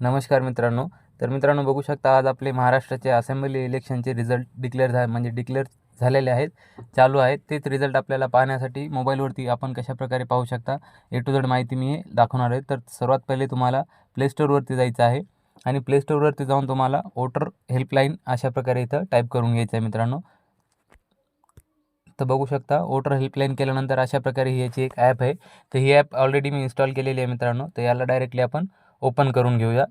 नमस्कार मित्रांनो. तर मित्रांनो बघू शकता आज आपले महाराष्ट्राचे असेंब्ली इलेक्शनचे रिझल्ट डिक्लेअर झा म्हणजे डिक्लेअर झालेले आहेत. चालू आहेत. तेच रिझल्ट आपल्याला पाहण्यासाठी मोबाईलवरती आपण कशाप्रकारे पाहू शकता ए टू झेड माहिती मी दाखवणार आहे. तर सर्वात पहिले तुम्हाला प्ले स्टोअरवरती जायचं आहे आणि प्ले स्टोअरवरती जाऊन तुम्हाला वोटर हेल्पलाईन अशा प्रकारे इथं टाईप करून घ्यायचं आहे मित्रांनो. तर बघू शकता वोटर हेल्पलाईन केल्यानंतर अशा प्रकारे ही याची एक ॲप आहे. तर ही ॲप ऑलरेडी मी इन्स्टॉल केलेली आहे मित्रांनो. तर याला डायरेक्टली आपण ओपन करून घेऊया.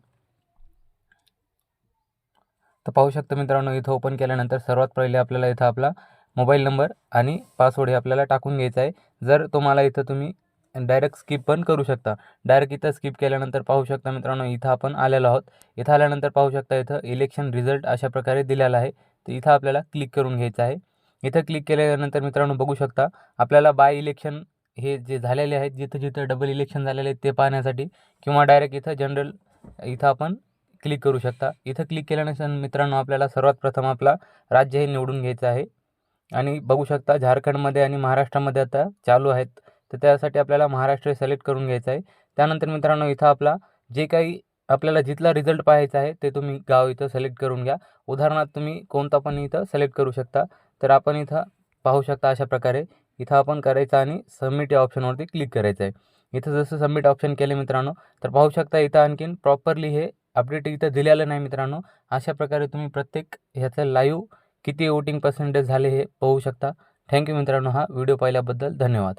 तर पाहू शकता मित्रांनो इथं ओपन केल्यानंतर सर्वात पहिले आपल्याला इथं आपला मोबाईल नंबर आणि पासवर्ड हे आपल्याला टाकून घ्यायचा आहे. जर तुम्हाला इथं तुम्ही डायरेक्ट स्किप पण करू शकता. डायरेक्ट इथं स्किप केल्यानंतर पाहू शकता मित्रांनो इथं आपण आलेलो आहोत. इथं आल्यानंतर पाहू शकता इथं इलेक्शन रिझल्ट अशा प्रकारे दिलेला आहे. तर इथं आपल्याला क्लिक करून घ्यायचं आहे. इथं क्लिक केल्यानंतर मित्रांनो बघू शकता आपल्याला बाय इलेक्शन हे जे झालेले आहेत जिथं जिथं डबल इलेक्शन झालेले आहेत ते पाहण्यासाठी किंवा डायरेक्ट इथं जनरल इथं आपण क्लिक करू शकता. इथं क्लिक केल्यानंतर मित्रांनो आपल्याला सर्वात प्रथम आपला राज्य हे निवडून घ्यायचं आहे. आणि बघू शकता झारखंडमध्ये आणि महाराष्ट्रामध्ये आता चालू आहेत. तर त्यासाठी आपल्याला महाराष्ट्र सिलेक्ट करून घ्यायचं आहे. त्यानंतर मित्रांनो इथं आपला जे काही आपल्याला जिथला रिझल्ट पाहायचा आहे ते तुम्ही गाव इथं सिलेक्ट करून घ्या. उदाहरणार्थ तुम्ही कोणता पण इथं सिलेक्ट करू शकता. तर आपण इथं पाहू शकता अशा प्रकारे. इथं आपण करायचं आणि सबमिट या ऑप्शनवरती क्लिक करायचं आहे इथं जसं सबमिट ऑप्शन केले मित्रांनो तर पाहू शकता इथं आणखीन प्रॉपरली हे अपडेट इथं दिलेलं नाही मित्रांनो. अशा प्रकारे तुम्ही प्रत्येक ह्याचं लाईव्ह किती वोटिंग पर्सेंटेज झाले हे पाहू शकता. थँक्यू मित्रांनो हा व्हिडिओ पाहिल्याबद्दल धन्यवाद.